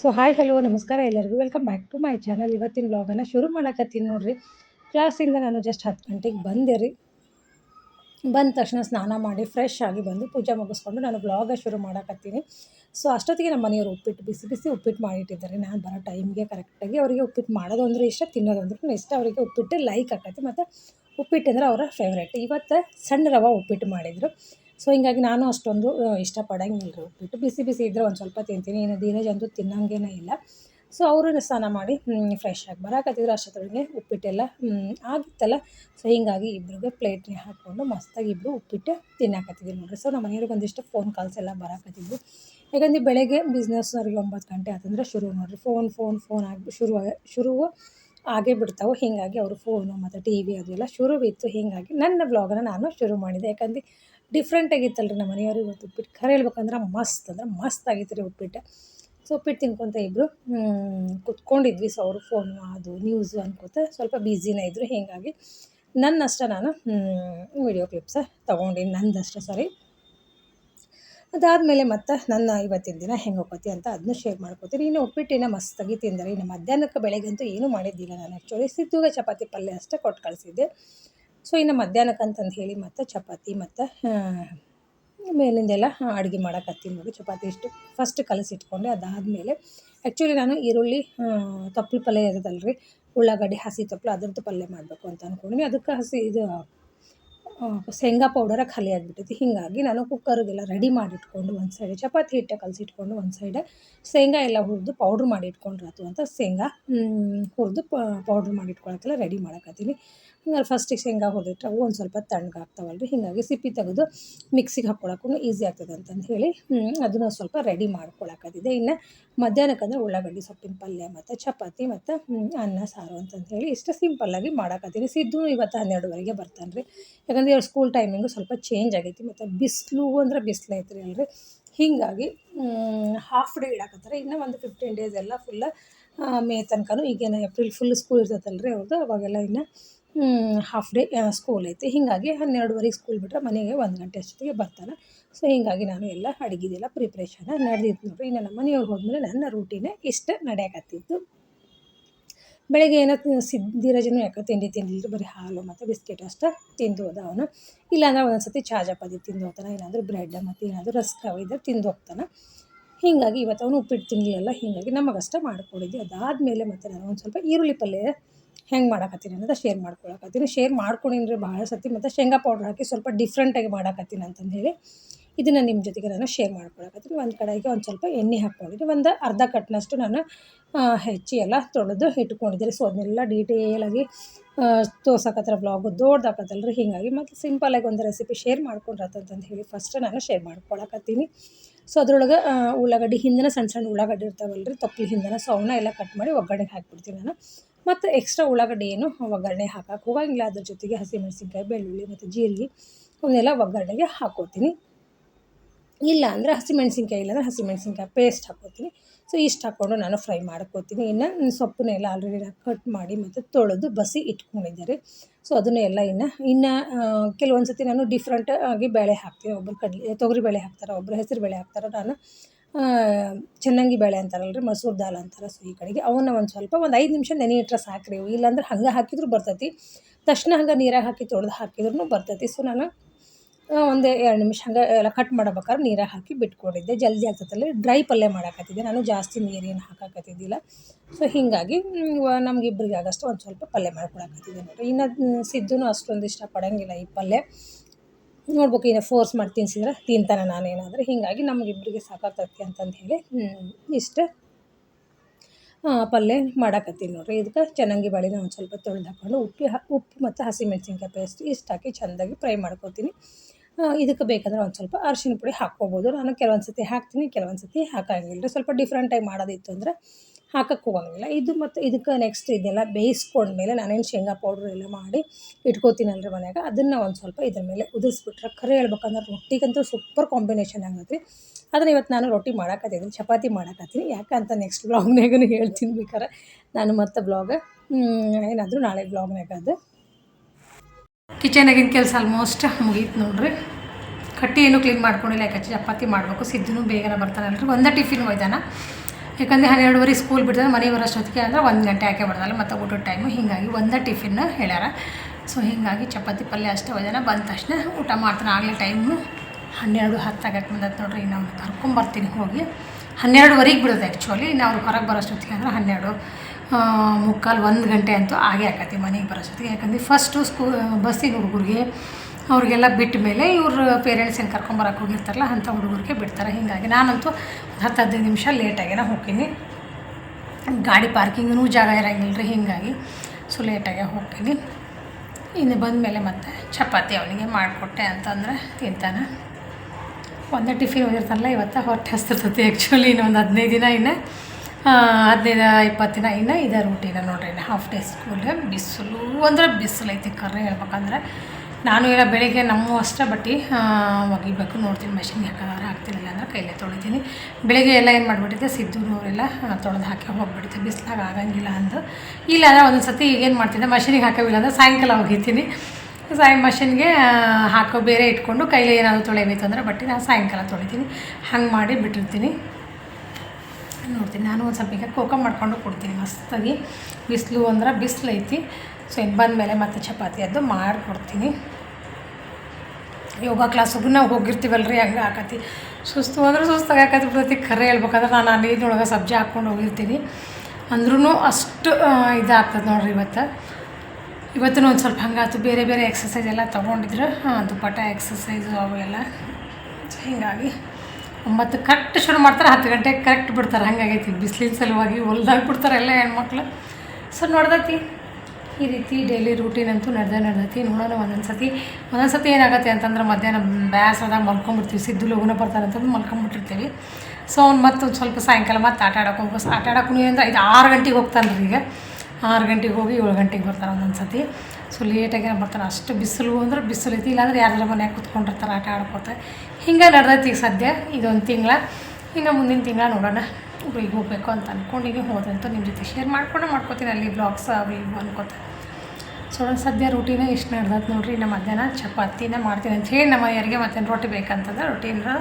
So hi hello ನಮಸ್ಕಾರ ಎಲ್ಲರಿಗೂ. Welcome back to my channel ಇವತ್ತಿನ ವ್ಲಾಗನ್ನು ಶುರು ಮಾಡಕತ್ತೀನಿ ನೋಡಿರಿ. ಕ್ಲಾಸಿಂದ ನಾನು ಜಸ್ಟ್ ಹತ್ತು ಗಂಟೆಗೆ ಬಂದೆ ರೀ. ಬಂದ ತಕ್ಷಣ ಸ್ನಾನ ಮಾಡಿ ಫ್ರೆಶ್ ಆಗಿ ಬಂದು ಪೂಜೆ ಮುಗಿಸ್ಕೊಂಡು ನಾನು ವ್ಲಾಗ ಶುರು ಮಾಡಕತ್ತೀನಿ. ಸೊ ಅಷ್ಟೊತ್ತಿಗೆ ನಮ್ಮ ಮನೆಯವರು ಉಪ್ಪಿಟ್ಟು ಬಿಸಿ ಬಿಸಿ ಉಪ್ಪಿಟ್ಟು ಮಾಡಿಟ್ಟಿದ್ದಾರೆ. ನಾನು ಬರೋ ಟೈಮ್ಗೆ ಕರೆಕ್ಟಾಗಿ ಅವರಿಗೆ ಉಪ್ಪಿಟ್ಟು ಮಾಡೋದು ಇಷ್ಟ, ತಿನ್ನೋದು ಅಂದ್ರೂ ಇಷ್ಟ. ಅವರಿಗೆ ಉಪ್ಪಿಟ್ಟು ಲೈಕ್ ಆಕತಿ ಮತ್ತು ಉಪ್ಪಿಟ್ಟು ಅಂದ್ರೆ ಅವರ ಫೇವ್ರೇಟ್ ಇವತ್ತು ಸಣ್ಣ ರವೆ ಉಪ್ಪಿಟ್ಟು ಮಾಡಿದರು. ಸೊ ಹಿಂಗಾಗಿ ನಾನು ಅಷ್ಟೊಂದು ಇಷ್ಟಪಡಂಗಿಲ್ಲ ಉಪ್ಪಿಟ್ಟು ಬಿಸಿ ಬಿಸಿ ಇದ್ದರೆ ಒಂದು ಸ್ವಲ್ಪ ತಿಂತೀನಿ. ಇನ್ನು ಧೀರಜ್ ಅಂತೂ ತಿನ್ನಂಗೇನೇ ಇಲ್ಲ. ಸೊ ಅವರು ಸ್ನಾನ ಮಾಡಿ ಫ್ರೆಶ್ ಆಗಿ ಬರೋಕತ್ತಿದ್ರು ಅಷ್ಟೊತ್ತೊಳಗೆ ಉಪ್ಪಿಟ್ಟೆಲ್ಲ ಆಗಿತ್ತಲ್ಲ. ಸೊ ಹಿಂಗಾಗಿ ಇಬ್ರಿಗೆ ಪ್ಲೇಟ್ನೇ ಹಾಕ್ಕೊಂಡು ಮಸ್ತಾಗಿ ಇಬ್ಬರು ಉಪ್ಪಿಟ್ಟು ತಿನ್ನಾಕತ್ತಿದ್ವಿ ನೋಡಿರಿ. ಸೊ ನಮ್ಮ ಮನೆಯವ್ರಿಗೆ ಒಂದಿಷ್ಟು ಫೋನ್ ಕಾಲ್ಸ್ ಎಲ್ಲ ಬರಕತ್ತಿದ್ರು ಯಾಕಂದರೆ ಬೆಳಗ್ಗೆ ಬಿಸ್ನೆಸ್ ಅವ್ರಿಗೆ ಒಂಬತ್ತು ಗಂಟೆ ಆತಂದ್ರೆ ಶುರು ನೋಡಿರಿ. ಫೋನ್ ಫೋನ್ ಫೋನ್ ಆಗಿ, ಶುರು ಶುರು ಆಗೇ ಬಿಡ್ತಾವೆ. ಹೀಗಾಗಿ ಅವರು ಫೋನು ಮತ್ತು ಟಿ ವಿ ಅದೆಲ್ಲ ಶುರು ಇತ್ತು ಹೀಗಾಗಿ ನನ್ನ ವ್ಲಾಗನ್ನ ನಾನು ಶುರು ಮಾಡಿದೆ. ಯಾಕಂದ್ರೆ ಡಿಫ್ರೆಂಟ್ ಆಗಿತ್ತಲ್ರಿ ನಮ್ಮ ಮನೆಯವ್ರಿಗೆ ಇವತ್ತು ಉಪ್ಪಿಟ್ಟು ಖರೆ ಹೇಳ್ಬೇಕಂದ್ರೆ ಮಸ್ತ್ ಅಂದ್ರೆ ಮಸ್ತ್ ಆಗಿತ್ತು ರೀ ಉಪ್ಪಿಟ್ಟು. ಸೊ ಉಪ್ಪಿಟ್ಟು ತಿನ್ಕೊತ ಇಬ್ಬರು ಕುತ್ಕೊಂಡಿದ್ವಿ ಸೊ ಅವರು ಫೋನು ಅದು ನ್ಯೂಸು ಅನ್ಕೋತ ಸ್ವಲ್ಪ ಬ್ಯುಸಿನೇ ಇದ್ದರು ಹೀಗಾಗಿ ನನ್ನಷ್ಟ ನಾನು ವಿಡಿಯೋ ಕ್ಲಿಪ್ಸ ತೊಗೊಂಡಿನಿ, ನಂದಷ್ಟೇ ಸಾರಿ ಅದಾದಮೇಲೆ ಮತ್ತೆ ನನ್ನ ಇವತ್ತಿನ ದಿನ ಹೆಂಗೆ ಹೋಗ್ಕೋತಿ ಅಂತ ಅದನ್ನು ಶೇರ್ ಮಾಡ್ಕೋತೀನಿ. ಇನ್ನು ಉಪ್ಪಿಟ್ಟಿನ ಮಸ್ತಾಗಿ ತಿಂದರೆ ಇನ್ನು ಮಧ್ಯಾಹ್ನಕ್ಕೆ ಬೆಳಗ್ಗಂತೂ ಏನೂ ಮಾಡಿದ್ದಿಲ್ಲ ನಾನು. ಆ್ಯಕ್ಚುಲಿ ಸಿದ್ದುಗೆ ಚಪಾತಿ ಪಲ್ಯ ಅಷ್ಟೇ ಕೊಟ್ಟು ಕಳಿಸಿದ್ದೆ. ಸೊ ಇನ್ನು ಮಧ್ಯಾಹ್ನಕ್ಕಂತಂದು ಹೇಳಿ ಮತ್ತು ಚಪಾತಿ ಮತ್ತು ಮೇಲಿಂದೆಲ್ಲ ಅಡುಗೆ ಮಾಡಕತ್ತೀನಿ ನೋಡಿ ಚಪಾತಿ ಇಷ್ಟು. ಫಸ್ಟ್ ಕಲಸಿಟ್ಕೊಂಡೆ ಅದಾದಮೇಲೆ ಆ್ಯಕ್ಚುಲಿ ನಾನು ಈರುಳ್ಳಿ ತಪ್ಪಲು ಪಲ್ಯ ಇರೋದಲ್ಲ ರೀ ಉಳ್ಳಾಗಡ್ಡಿ, ಹಸಿ ತಪ್ಪಲು ಅದ್ರದ್ದು ಪಲ್ಯ ಮಾಡಬೇಕು ಅಂತ ಅಂದ್ಕೊಂಡಿನಿ ಅದಕ್ಕೆ ಹಸಿ ಇದು ಶೇಂಗಾ ಪೌಡರ ಖಾಲಿ ಆಗಿಬಿಟ್ಟೈತಿ ಹೀಗಾಗಿ ನಾನು ಕುಕ್ಕರಿಗೆಲ್ಲ ರೆಡಿ ಮಾಡಿಟ್ಕೊಂಡು ಒಂದು ಸೈಡ್ ಚಪಾತಿ ಹಿಟ್ಟು ಕಲಸಿಟ್ಕೊಂಡು ಒಂದು ಸೈಡ್ ಶೇಂಗಾ ಎಲ್ಲ ಹುರಿದು ಪೌಡ್ರ್ ಮಾಡಿ ಇಟ್ಕೊಂಡ್ರಾತು ಅಂತ ಶೇಂಗಾ ಹುರಿದು ಪೌಡ್ರ್ ಮಾಡಿಟ್ಕೊಳಕ್ಕೆಲ್ಲ ರೆಡಿ ಮಾಡಕತ್ತೀನಿ ಹಂಗಾರೆ ಫಸ್ಟಿಗೆ ಶೇಂಗಾ ಅವು ಒಂದು ಸ್ವಲ್ಪ ತಣ್ಣಗಾಗ್ತಾವಲ್ಲ ರೀ ಹೀಗಾಗಿ ಸಿಪ್ಪಿ ತೆಗೆದು ಮಿಕ್ಸಿಗೆ ಹಾಕ್ಕೊಳಕ್ಕೂ ಈಸಿ ಆಗ್ತದೆ ಅಂತಂದು ಹೇಳಿ ಅದನ್ನು ಸ್ವಲ್ಪ ರೆಡಿ ಮಾಡ್ಕೊಳಕತ್ತಿದೆ ಇನ್ನು ಮಧ್ಯಾಹ್ನಕ್ಕಂದ್ರೆ ಉಳ್ಳಾಗಡ್ಡಿ, ಸೊಪ್ಪಿನ ಪಲ್ಯ ಮತ್ತು ಚಪಾತಿ ಮತ್ತು ಅನ್ನ, ಸಾರು ಅಂತಂದು ಹೇಳಿ ಇಷ್ಟು ಸಿಂಪಲ್ಲಾಗಿ ಮಾಡಕತ್ತೀನಿ ಸಿದ್ದು ಇವತ್ತು ಹನ್ನೆರಡುವರೆಗೆ ಬರ್ತಾನೆ ರೀ ಯಾಕಂದ್ರೆ ಸ್ಕೂಲ್ ಟೈಮಿಂಗು ಸ್ವಲ್ಪ ಚೇಂಜ್ ಆಗೈತಿ. ಮತ್ತು ಬಿಸಿಲು ಅಂದ್ರೆ ಬಿಸಿಲು ಐತ್ರಿ ಅಲ್ರಿ. ಹೀಗಾಗಿ ಹಾಫ್ ಡೇ ಇಡಾಕತ್ತಾರೆ. ಇನ್ನೂ ಒಂದು ಫಿಫ್ಟೀನ್ ಡೇಸ್ ಎಲ್ಲ ಫುಲ್ಲ ಮೇ ತನಕನೂ ಈಗೇನು ಏಪ್ರಿಲ್ ಫುಲ್ ಸ್ಕೂಲ್ ಇರ್ತೈತಲ್ಲ ರೀ ಅವ್ರದ್ದು ಅವಾಗೆಲ್ಲ ಇನ್ನು ಹಾಫ್ ಡೇ ಸ್ಕೂಲ್ ಐತಿ. ಹೀಗಾಗಿ ಹನ್ನೆರಡುವರೆಗೆ ಸ್ಕೂಲ್ ಬಿಟ್ಟರೆ ಮನೆಗೆ ಒಂದು ಗಂಟೆ ಅಷ್ಟೊತ್ತಿಗೆ ಬರ್ತಾನೆ ಸೊ ಹೀಗಾಗಿ ನಾನು ಎಲ್ಲ ಅಡುಗೆದೆಲ್ಲ ಪ್ರಿಪ್ರೇಷನ್ ನಡೆದಿತ್ತು ನೋಡ್ರಿ. ಇನ್ನು ನಮ್ಮ ಮನೆಯವ್ರು ಹೋದ್ಮೇಲೆ ನನ್ನ ರೂಟೀನೇ ಇಷ್ಟ ನಡೆಯಕತ್ತಿತ್ತು. ಬೆಳಗ್ಗೆ ಏನೋ ಸಿದ್ ಧೀರಜನು ಯಾಕೆ ತಿಂಡಿ ತಿಂದಿಲ್ಲ ಬರೀ ಹಾಲು ಮತ್ತು ಬಿಸ್ಕೆಟ್ ಅಷ್ಟೇ ತಿಂದು ಹೋದ ಅವನು. ಇಲ್ಲಾಂದ್ರೆ ಒಂದೊಂದು ಸರ್ತಿ ಚಹಾ ಚಪಾತಿ ತಿಂದು ಹೋಗ್ತಾನೆ ಇಲ್ಲಾಂದ್ರೆ ಬ್ರೆಡ್ ಮತ್ತು ಏನಾದರೂ ರಸ್ಕ ಇದ್ರೆ ತಿಂದು ಹೋಗ್ತಾನೆ ಹೀಗಾಗಿ ಇವತ್ತು ಅವನು ಉಪ್ಪಿಟ್ಟು ತಿನ್ನಲಿಲ್ಲ ಹೀಗಾಗಿ ನಮಗಷ್ಟೇ ಮಾಡಿಕೊಡಿದ್ವಿ ಅದಾದಮೇಲೆ ಮತ್ತೆ ನಾನು ಒಂದು ಸ್ವಲ್ಪ ಈರುಳ್ಳಿ ಪಲ್ಯ ಹೆಂಗೆ ಮಾಡಕತ್ತೀನಿ ಅಂತ ಶೇರ್ ಮಾಡ್ಕೊಳಕತ್ತೀನಿ. ಶೇರ್ ಮಾಡ್ಕೊಂಡಿನಿ ರೀ ಭಾಳ ಸತಿ. ಮತ್ತು ಶೇಂಗಾ ಪೌಡ್ರ್ ಹಾಕಿ ಸ್ವಲ್ಪ ಡಿಫ್ರೆಂಟಾಗಿ ಮಾಡಕತ್ತೀನಿ ಅಂತಂದು ಹೇಳಿ ಇದನ್ನು ನಿಮ್ಮ ಜೊತೆಗೆ ನಾನು ಶೇರ್ ಮಾಡ್ಕೊಳಕತ್ತೀನಿ. ಒಂದು ಕಡೆಗೆ ಒಂದು ಸ್ವಲ್ಪ ಎಣ್ಣೆ ಹಾಕ್ಕೊಂಡಿದ್ದೀನಿ ಒಂದು ಅರ್ಧ ಕಟ್ನಷ್ಟು ನಾನು ಹೆಚ್ಚಿ ಎಲ್ಲ ತೊಳೆದು ಇಟ್ಕೊಂಡಿದ್ದೀನಿ ಸೊ ಅದನ್ನೆಲ್ಲ ಡೀಟೇಲಾಗಿ ತೋರ್ಸಕತ್ರ ಬ್ಲಾಗು ದೊಡ್ಡದಾಕತ್ತಲ್ಲ ರೀ ಹೀಗಾಗಿ. ಮತ್ತು ಸಿಂಪಲಾಗಿ ಒಂದು ರೆಸಿಪಿ ಶೇರ್ ಮಾಡ್ಕೊಂಡ್ರತ್ತಂತಂದು ಹೇಳಿ ಫಸ್ಟ್ ನಾನು ಶೇರ್ ಮಾಡ್ಕೊಳಕತ್ತೀನಿ. ಸೊ ಅದರೊಳಗೆ ಉಳ್ಳಾಗಡ್ಡಿ ಹಿಂದಿನ ಸಣ್ಣ ಸಣ್ಣ ಉಳ್ಳಾಗಡ್ಡಿ ಇರ್ತಾವಲ್ಲ ರೀ ತೊಪ್ಪಲಿ ಹಿಂದಿನ ಸೊ ಎಲ್ಲ ಕಟ್ ಮಾಡಿ ಒಗ್ಗರಣೆಗೆ ಹಾಕ್ಬಿಡ್ತೀನಿ ನಾನು. ಮತ್ತು ಎಕ್ಸ್ಟ್ರಾ ಉಳ್ಳಾಗಡ್ಡಿ ಏನು ಒಗ್ಗರಣೆ ಹಾಕಕ್ಕೆ ಹೋಗಂಗಿಲ್ಲ ಅದ್ರ ಜೊತೆಗೆ ಹಸಿಮೆಣಸಿನ್ಕಾಯಿ, ಬೆಳ್ಳುಳ್ಳಿ ಮತ್ತು ಜೀರಿಗೆ ಅವನ್ನೆಲ್ಲ ಒಗ್ಗರಣೆಗೆ ಹಾಕೋತೀನಿ. ಇಲ್ಲ ಅಂದರೆ ಹಸಿಮೆಣ್ಸಿನ್ಕಾಯಿ ಹಸಿ ಹಸಿಮೆಣ್ಸಿನ್ಕಾಯಿ ಪೇಸ್ಟ್ ಹಾಕೋತೀನಿ. ಸೊ ಇಷ್ಟು ಹಾಕ್ಕೊಂಡು ನಾನು ಫ್ರೈ ಮಾಡ್ಕೋತೀನಿ. ಇನ್ನು ಸೊಪ್ಪನ್ನೆಲ್ಲ ಆಲ್ರೆಡಿ ನಾನು ಕಟ್ ಮಾಡಿ ಮತ್ತು ತೊಳೆದು ಬಸಿ ಇಟ್ಕೊಂಡಿದ್ದಾರೆ. ಸೊ ಅದನ್ನು ಎಲ್ಲ ಇನ್ನು ಇನ್ನು ಕೆಲವೊಂದು ಸತಿ ನಾನು ಡಿಫ್ರೆಂಟ್ ಆಗಿ ಬೇಳೆ ಹಾಕ್ತೀನಿ. ಒಬ್ಬರು ಕಡಲೆ, ತೊಗರಿ ಬೇಳೆ ಹಾಕ್ತಾರೆ ಒಬ್ಬರು ಹೆಸರು ಬೇಳೆ ಹಾಕ್ತಾರೆ. ನಾನು ಚೆನ್ನಾಗಿ ಬೇಳೆ ಅಂತಾರಲ್ಲ ರೀ ಮಸೂರ್ ದಾಲ್ ಅಂತಾರೆ. ಸೊ ಈ ಕಡೆಗೆ ಅವನ್ನ ಒಂದು ಸ್ವಲ್ಪ ಒಂದು ಐದು ನಿಮಿಷ ನೆನೆ ಇಟ್ಟರೆ ಸಾಕು ರೀ ಇಲ್ಲಾಂದ್ರೆ ಹಂಗೆ ಹಾಕಿದ್ರು ಬರ್ತೈತಿ. ತಕ್ಷಣ ಹಂಗೆ ನೀರಾಗ ಹಾಕಿ ತೊಳೆದು ಹಾಕಿದ್ರು ಬರ್ತೈತಿ. ಸೊ ನಾನು ಒಂದು ಎರಡು ನಿಮಿಷ ಹಂಗೆ ಎಲ್ಲ ಕಟ್ ಮಾಡ್ಬೇಕಾದ್ರೆ ನೀರಾಗ ಹಾಕಿ ಬಿಟ್ಕೊಂಡಿದ್ದೆ. ಜಲ್ದಿ ಆಗ್ತೈತಲ್ಲ ಡ್ರೈ ಪಲ್ಯ ಮಾಡಾಕತ್ತಿದ್ದೆ. ನಾನು ಜಾಸ್ತಿ ನೀರೇನು ಹಾಕಾಕತ್ತಿದ್ದಿಲ್ಲ. ಸೊ ಹೀಗಾಗಿ ನಮ್ಗೆ ಇಬ್ಬರಿಗೆ ಆಗಷ್ಟು ಒಂದು ಸ್ವಲ್ಪ ಪಲ್ಯ ಮಾಡ್ಕೊಳಕತ್ತಿದ್ದೆ ನೋಡಿರಿ. ಇನ್ನು ಸಿದ್ದುನು ಅಷ್ಟೊಂದು ಇಷ್ಟಪಡೋಂಗಿಲ್ಲ ಈ ಪಲ್ಯ. ನೋಡ್ಬೇಕು, ಇನ್ನು ಫೋರ್ಸ್ ಮಾಡಿ ತಿನ್ಸಿದ್ರೆ ತಿಂತಾನೆ ನಾನೇನಾದರೆ. ಹೀಗಾಗಿ ನಮಗಿಬ್ಬರಿಗೆ ಸಾಕಾಗ್ತೈತಿ ಅಂತಂದು ಹೇಳಿ ಇಷ್ಟು. ಪಲ್ಯ ಮಾಡಾಕತ್ತೀನಿ ನೋಡ್ರಿ. ಇದಕ್ಕೆ ಚೆನ್ನಾಗಿ ಬಾಳಿನ ಒಂದು ಸ್ವಲ್ಪ ತೊಳೆದು ಹಾಕ್ಕೊಂಡು ಉಪ್ಪು ಉಪ್ಪು ಮತ್ತು ಹಸಿಮೆಣ್ಸಿನ್ಕಾಯಿ ಪೇಸ್ಟ್ ಇಷ್ಟು ಹಾಕಿ ಚೆಂದಾಗಿ ಫ್ರೈ ಮಾಡ್ಕೊತೀನಿ. ಇದಕ್ಕೆ ಬೇಕಂದ್ರೆ ಒಂದು ಸ್ವಲ್ಪ ಅರಿಶಿನ ಪುಡಿ ಹಾಕ್ಕೋಬೋದು. ನಾನು ಕೆಲವೊಂದು ಸತಿ ಹಾಕ್ತೀನಿ ಕೆಲವೊಂದು ಸತಿ ಹಾಕಂಗಿಲ್ಲ ಸ್ವಲ್ಪ ಡಿಫ್ರೆಂಟಾಗಿ ಮಾಡೋದಿತ್ತು ಅಂದರೆ ಹಾಕಕ್ಕೆ ಹೋಗೋಂಗಿಲ್ಲ. ಇದು ಮತ್ತು ಇದಕ್ಕೆ ನೆಕ್ಸ್ಟ್ ಇದೆಲ್ಲ ಬೇಯಿಸ್ಕೊಂಡ್ಮೇಲೆ ನಾನೇನು ಶೇಂಗಾ ಪೌಡ್ರ್ ಎಲ್ಲ ಮಾಡಿ ಇಟ್ಕೋತೀನಲ್ರಿ ಮನ್ಯಾಗ. ಅದನ್ನು ಒಂದು ಸ್ವಲ್ಪ ಇದ್ರ ಮೇಲೆ ಉದುರಿಸ್ಬಿಟ್ರೆ, ಖರೆ ಹೇಳ್ಬೇಕಂದ್ರೆ ರೊಟ್ಟಿಗಂತೂ ಸೂಪರ್ ಕಾಂಬಿನೇಷನ್ ಆಗತ್ತೆ ಆದರೆ ಇವತ್ತು ನಾನು ರೊಟ್ಟಿ ಮಾಡಕತ್ತಿದೀನಿ ಚಪಾತಿ ಮಾಡಕತ್ತೀನಿ. ಯಾಕಂತ ನೆಕ್ಸ್ಟ್ ಬ್ಲಾಗ್ನಾಗೂ ಹೇಳ್ತೀನಿ ಬೇಕಾರೆ. ನಾನು ಮತ್ತೆ ಬ್ಲಾಗ್ ಏನಾದರೂ ನಾಳೆ ಬ್ಲಾಗ್ನಾಗ ಅದು. ಕಿಚನಾಗಿನ ಕೆಲಸ ಆಲ್ಮೋಸ್ಟ್ ಮುಗೀತು ನೋಡ್ರಿ. ಕಟ್ಟಿ ಏನೂ ಕ್ಲೀನ್ ಮಾಡ್ಕೊಂಡಿಲ್ಲ ಯಾಕೆ ಚಪಾತಿ ಮಾಡಬೇಕು. ಸಿದ್ದನು ಬೇಗನೆ ಬರ್ತಾನಲ್ರಿ. ಒಂದೇ ಟಿಫಿನ್ ಒಯ್ದಾನ. ಯಾಕಂದರೆ ಹನ್ನೆರಡುವರೆ ಸ್ಕೂಲ್ ಬಿಡ್ತಾರೆ ಮನೆಗೆ ಬರೋಷ್ಟೊತ್ತಿಗೆ ಅಂದರೆ ಒಂದು ಗಂಟೆ ಹಾಕಿ ಬಿಡ್ದಲ್ಲ ಮತ್ತು ಊಟದ ಟೈಮು ಹೀಗಾಗಿ ಒಂದೇ ಟಿಫಿನ್ ಹೇಳ್ಯಾರ. ಸೊ ಹೀಗಾಗಿ ಚಪಾತಿ ಪಲ್ಯ ಅಷ್ಟೇ ಜನ ಬಂದ ತಕ್ಷಣ ಊಟ ಮಾಡ್ತಾನೆ ಆಗಲೇ ಟೈಮು ಹನ್ನೆರಡು ಹತ್ತು ಆಗಕ್ಕೆ ಬಂದದ್ದು ನೋಡ್ರಿ. ಇನ್ನು ಕರ್ಕೊಂಬರ್ತೀನಿ ಹೋಗಿ. ಹನ್ನೆರಡುವರೆಗೆ ಬಿಡೋದು ಆ್ಯಕ್ಚುಲಿ ಇನ್ನು ಅವ್ರು ಹೊರಗೆ ಬರೋಷ್ಟೊತ್ತಿಗೆ ಅಂದ್ರೆ ಹನ್ನೆರಡು ಮುಕ್ಕಾಲು ಒಂದು ಗಂಟೆ ಅಂತೂ ಆಗೇ ಆಕತಿ ಮನೆಗೆ ಬರೋಷ್ಟೊತ್ತಿಗೆ. ಯಾಕಂದ್ರೆ ಫಸ್ಟು ಸ್ಕೂ ಬಸ್ಸಿಗೆ ಹುಡುಗರಿಗೆ ಅವ್ರಿಗೆಲ್ಲ ಬಿಟ್ಟ ಮೇಲೆ ಇವ್ರ ಪೇರೆಂಟ್ಸ್ ಏನು ಕರ್ಕೊಂಬರಕ್ಕೆ ಹೋಗಿರ್ತಾರಲ್ಲ ಅಂಥ ಹುಡುಗರಿಗೆ ಬಿಡ್ತಾರೆ. ಹೀಗಾಗಿ ನಾನಂತೂ ಹತ್ತು ಹದಿನೈದು ನಿಮಿಷ ಲೇಟಾಗೇನ ಹೋಗ್ತೀನಿ. ಗಾಡಿ ಪಾರ್ಕಿಂಗೂ ಜಾಗ ಇರೋಂಗಿಲ್ಲ ರೀ ಹೀಗಾಗಿ ಸೊ ಲೇಟಾಗೆ ಹೋಗ್ತೀನಿ. ಇನ್ನು ಬಂದಮೇಲೆ ಮತ್ತೆ ಚಪಾತಿ ಅವನಿಗೆ ಮಾಡಿಕೊಟ್ಟೆ ಅಂತಂದ್ರೆ ತಿಂತಾನೆ. ಒಂದೇ ಟಿಫಿನ್ ಹೋಗಿರ್ತಾನಲ್ಲ, ಇವತ್ತು ಹೊಟ್ಟೆ ಹಸ್ತಿರ್ತೈತಿ ಆ್ಯಕ್ಚುಲಿ ಇನ್ನು ಒಂದು ಹದಿನೈದು ದಿನ ಇನ್ನು. ಹದಿನೈದು, ಇಪ್ಪತ್ತು ದಿನ ಇನ್ನು ಇದೇ ರೂಟಿನ ನೋಡ್ರಿ ಹಾಫ್ ಡೇ ಸ್ಕೂಲ್ ಬಿಸಿಲು ಅಂದರೆ ಬಿಸಿಲು ಐತಿ ಕರ್ರೆ ಹೇಳ್ಬೇಕಂದ್ರೆ. ನಾನು ಇಲ್ಲ ಬೆಳಿಗ್ಗೆ ನಮ್ಮ ಅಷ್ಟೇ ಬಟ್ಟೆ ಒಗಿಬೇಕು ನೋಡ್ತೀನಿ ಮೆಷಿನ್ ಯಾಕಂದ್ರೆ ಆಗ್ತಿರಲಿಲ್ಲ ಅಂದ್ರೆ ಕೈಲೇ ತೊಳಿತೀನಿ. ಬೆಳಿಗ್ಗೆ ಎಲ್ಲ ಏನು ಮಾಡಿಬಿಟ್ಟಿದ್ದೆ ಸಿದ್ದೂರವರೆಲ್ಲ ತೊಳೆದು ಹಾಕಿ ಹೋಗ್ಬಿಡ್ತೀವಿ ಬಿಸಿಲಾಗ ಆಗಂಗಿಲ್ಲ ಅಂದು. ಇಲ್ಲ ಅಂದ್ರೆ ಒಂದೊಂದು ಸತಿ ಈಗೇನು ಮಾಡ್ತಿದ್ದೆ ಮಷಿನಿಗೆ ಹಾಕೋವಿಲ್ಲ ಅಂದರೆ ಸಾಯಂಕಾಲ ಒಗಿತೀನಿ ಸಾಯಂ ಮಷಿನ್ಗೆ ಹಾಕೋ ಬೇರೆ ಇಟ್ಕೊಂಡು ಕೈಲಿ ಏನಾದರೂ ತೊಳಿಬೇಕು ಅಂದರೆ ಬಟ್ಟೆ ನಾನು ಸಾಯಂಕಾಲ ತೊಳಿತೀನಿ. ಹಂಗೆ ಮಾಡಿ ಬಿಟ್ಟಿರ್ತೀನಿ. ನೋಡ್ತೀನಿ, ನಾನು ಒಂದು ಸ್ವಲ್ಪ ಈಗ ಕೋಕ ಮಾಡ್ಕೊಂಡು ಕೊಡ್ತೀನಿ ಮಸ್ತಾಗಿ. ಬಿಸಿಲು ಅಂದ್ರೆ ಬಿಸಿಲು ಐತಿ ಸೊ ಇದು ಬಂದಮೇಲೆ ಮತ್ತೆ ಚಪಾತಿ ಅದು ಮಾಡಿಕೊಡ್ತೀನಿ. ಯೋಗ ಕ್ಲಾಸಿಗೂ ನಾವು ಹೋಗಿರ್ತೀವಲ್ಲ ರೀ ಹಂಗೆ ಆಕತಿ. ಸುಸ್ತು ಅಂದ್ರೆ ಸುಸ್ತಾಗಿ ಆಕತಿ ಪ್ರತಿ ಖರೆ ಹೇಳ್ಬೇಕಂದ್ರೆ ನಾನು ಆ ನೀರಿನೊಳಗೆ ಸಬ್ಜಿ ಹಾಕ್ಕೊಂಡು ಹೋಗಿರ್ತೀನಿ. ಅಂದ್ರೂ ಅಷ್ಟು ಇದಾಗ್ತದೆ ನೋಡ್ರಿ ಇವತ್ತು. ಇವತ್ತು ಒಂದು ಸ್ವಲ್ಪ ಹಂಗಾಯ್ತು ಬೇರೆ ಬೇರೆ ಎಕ್ಸಸೈಸ್ ಎಲ್ಲ ತೊಗೊಂಡಿದ್ರು. ದುಪ್ಪಟ್ಟ ಎಕ್ಸಸೈಸು ಅವೆಲ್ಲ ಹೀಗಾಗಿ ಒಂಬತ್ತು ಕರೆಕ್ಟ್ ಶುರು ಮಾಡ್ತಾರೆ, ಹತ್ತು ಗಂಟೆಗೆ ಕರೆಕ್ಟ್ ಬಿಡ್ತಾರೆ. ಹಂಗಾಗೈತಿ, ಬಿಸಿಲಿನ ಸಲುವಾಗಿ ಹೊಲ್ದಾಗ ಬಿಡ್ತಾರೆ ಎಲ್ಲ ಹೆಣ್ಮಕ್ಳು. ಸೊ ನೋಡ್ದೈತಿ. ಈ ರೀತಿ ಡೈಲಿ ರೂಟೀನ್ ಅಂತೂ ನಡೆದೇ ನಡೆದೈತಿ. ನೋಡೋಣ ಒಂದೊಂದು ಸತಿ ಒಂದೊಂದು ಸತಿ ಏನಾಗುತ್ತೆ ಅಂತಂದ್ರೆ ಮಧ್ಯಾಹ್ನ ಬೇಸರದಾಗ ಮಲ್ಕೊಂಬಿಡ್ತೀವಿ. ಸಿದ್ದು ಲಗುನ ಬರ್ತಾರೆ ಅಂತಂದು ಮಲ್ಕೊಂಬಿಟ್ಟಿರ್ತೀವಿ. ಸೊ ಅವ್ನು ಮತ್ತೆ ಒಂದು ಸ್ವಲ್ಪ ಸಾಯಂಕಾಲ ಮತ್ತೆ ಆಟ ಆಡೋಕೆ ಹೋಗ್ಬೋದು ಆಟ ಆಡೋಕ್ಕೂ ಅಂದರೆ ಇದು ಆರು ಗಂಟೆಗೆ ಹೋಗ್ತಾನೆ ರೀ ಈಗ. ಆರು ಗಂಟೆಗೆ ಹೋಗಿ ಏಳು ಗಂಟೆಗೆ ಬರ್ತಾರೆ ಒಂದೊಂದು ಸತಿ ಸೊ ಲೇಟಾಗಿ ಬರ್ತಾರೆ ಅಷ್ಟು ಬಿಸಿಲು ಅಂದ್ರೆ ಬಿಸಿಲು ಐತಿ. ಇಲ್ಲಾಂದ್ರೆ ಯಾರಾದ್ರೂ ಮನೆಯಾಗ ಕುತ್ಕೊಂಡಿರ್ತಾರೆ ಆಟ ಆಡ್ಕೊತ. ಹಿಂಗೆ ನಡೆದೈತಿ ಈಗ ಸದ್ಯ. ಇದೊಂದು ತಿಂಗಳ. ಇನ್ನು ಮುಂದಿನ ತಿಂಗಳ ನೋಡೋಣ. ಊರಿಗೆ ಹೋಗಬೇಕು ಅಂತ ಅಂದ್ಕೊಂಡಿಗೆ ಹೋದೆ ಅಂತ ನಿಮ್ಮ ಜೊತೆ ಶೇರ್ ಮಾಡ್ಕೊಂಡು ಮಾಡ್ಕೋತೀನಿ ಅಲ್ಲಿ ಬ್ಲಾಗ್ಸ್ ಅವು ಇವು ಅನ್ಕೋತ. ಸೊ ಸದ್ಯ ರೂಟೀನೇ ಇಷ್ಟು ನಡೆದೈತೆ ನೋಡ್ರಿ ನಮ್ಮ ಮಧ್ಯಾಹ್ನ ಚಪಾತಿನೇ ಮಾಡ್ತೀನಿ ಅಂತ ಹೇಳಿ ನಮ್ಮ ಯಾರಿಗೆ ಮತ್ತೆ ರೊಟ್ಟಿ ಬೇಕಂತಂದ್ರೆ ರೊಟ್ಟಿನ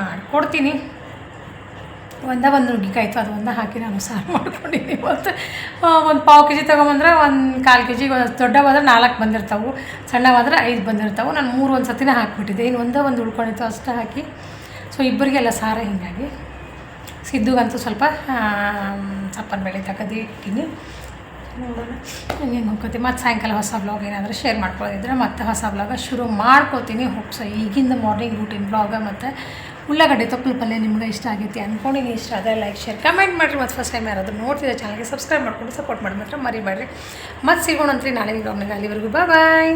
ಮಾಡಿಕೊಡ್ತೀನಿ. ಒಂದ ಒಂದು ನುಗ್ಗಿಕಾಯ್ತು ಅದು ಒಂದ ಹಾಕಿ ನಾನು ಸಾರು ಮಾಡ್ಕೊಂಡಿದ್ದೀನಿ ಮತ್ತು ಒಂದು ಪಾವು ಕೆ ಜಿ ತೊಗೊಂಬಂದ್ರೆ ಒಂದು ಕಾಲು ಕೆ ಜಿಗೆ ದೊಡ್ಡವಾದ್ರೆ ನಾಲ್ಕು ಬಂದಿರ್ತಾವೆ, ಸಣ್ಣವಾದ್ರೆ ಐದು ಬಂದಿರ್ತಾವೆ. ನಾನು ಮೂರು ಒಂದು ಸತಿನೇ ಹಾಕಿಬಿಟ್ಟಿದ್ದೆ. ಇನ್ನು ಒಂದೇ ಒಂದು ಉಳ್ಕೊಂಡಿತ್ತು ಅಷ್ಟೇ ಹಾಕಿ. ಸೊ ಇಬ್ಬರಿಗೆಲ್ಲ ಸಾರೇ ಹೀಗಾಗಿ. ಸಿದ್ದುಗಂತೂ ಸ್ವಲ್ಪ ಸಪ್ಪನ ಬೆಳೆ ತಗದು ಇಟ್ಟಿನಿ. ನೋಡೋಣ. ಇನ್ನೇನು ಹೋಗ್ಕೋತಿ ಮತ್ತು ಸಾಯಂಕಾಲ ಹೊಸ ಬ್ಲಾಗ್ ಏನಾದರೂ ಶೇರ್ ಮಾಡ್ಕೊಳ್ಳೋದಿದ್ರೆ ಮತ್ತೆ ಹೊಸ ಬ್ಲಾಗ ಶುರು ಮಾಡ್ಕೋತೀನಿ. ಹೋಗ್ಸ ಈಗಿಂದ ಮಾರ್ನಿಂಗ್ ರೂಟೀನ್ ಬ್ಲಾಗ ಮತ್ತು ಉಳ್ಳಾಗಡ್ಡೆ ತೊಪ್ಪಲು ಪಲ್ಯ ನಿಮ್ಗೆ ಇಷ್ಟ ಆಗೈತಿ ಅಂದ್ಕೊಂಡಿನಿ ಇಷ್ಟ ಆದರೆ ಲೈಕ್ ಶೇರ್ ಕಮೆಂಟ್ ಮಾಡಿರಿ. ಮತ್ತು ಫಸ್ಟ್ ಟೈಮ್ ಯಾರಾದರೂ ನೋಡ್ತಿದ್ದೆ ಚಾನಲ್ಗೆ ಸಬ್ಸ್ಕ್ರೈಬ್ ಮಾಡ್ಕೊಂಡು ಸಪೋರ್ಟ್ ಮಾಡಿ ಮಾತ್ರ ಮರಿಬೇಡ್ರಿ. ಮತ್ತೆ ಸಿಗೋಣಂತ್ರಿ ನಾಳೆ ಬ್ಲಾಗ್ನಾಗ ಅಲ್ಲಿವರೆಗೂ ಬಾಯ್